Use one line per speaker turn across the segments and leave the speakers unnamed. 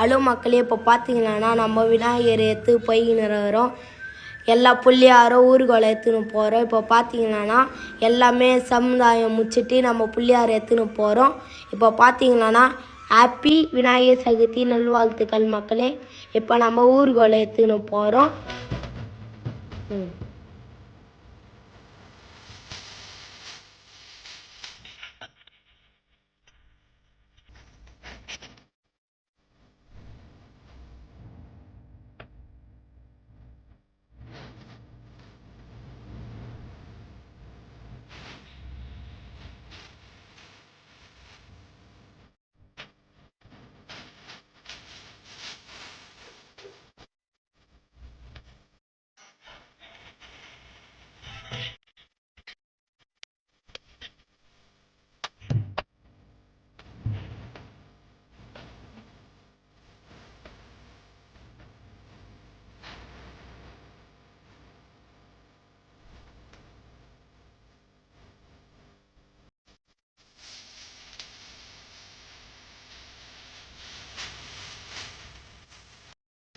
Hello மக்களே இப்போ பார்த்தீங்கன்னா நம்ம விநாயகர் எடுத்து போய்கின்னு இருக்கிறோம் எல்லா புள்ளியாரும் ஊர்கோலை எடுத்துன்னு போகிறோம் இப்போ பார்த்தீங்கன்னா எல்லாமே சமுதாயம் முடிச்சுட்டு நம்ம புள்ளியார் எடுத்துன்னு போகிறோம் இப்போ பார்த்தீங்கன்னா ஹாப்பி விநாயகர் சதுர்த்தி நல்வாழ்த்துக்கள் மக்களே. இப்போ நம்ம ஊர்கோலை எடுத்துன்னு போகிறோம் ம்.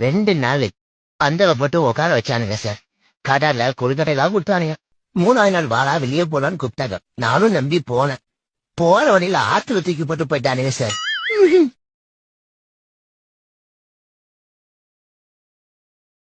ரெண்டு நாள் பந்தல போட்டு உட்கார வச்சானுங்க சார். கடையில கொழுக்கட்டையெல்லாம் கொடுத்தானுங்க. மூணாவது நாள் வாடா வெளியே போலான்னு கூப்பிட்டாங்க. நானும் நம்பி போனேன். போற வழியில ஆத்துல தூக்கி போட்டு போயிட்டானுங்க சார்.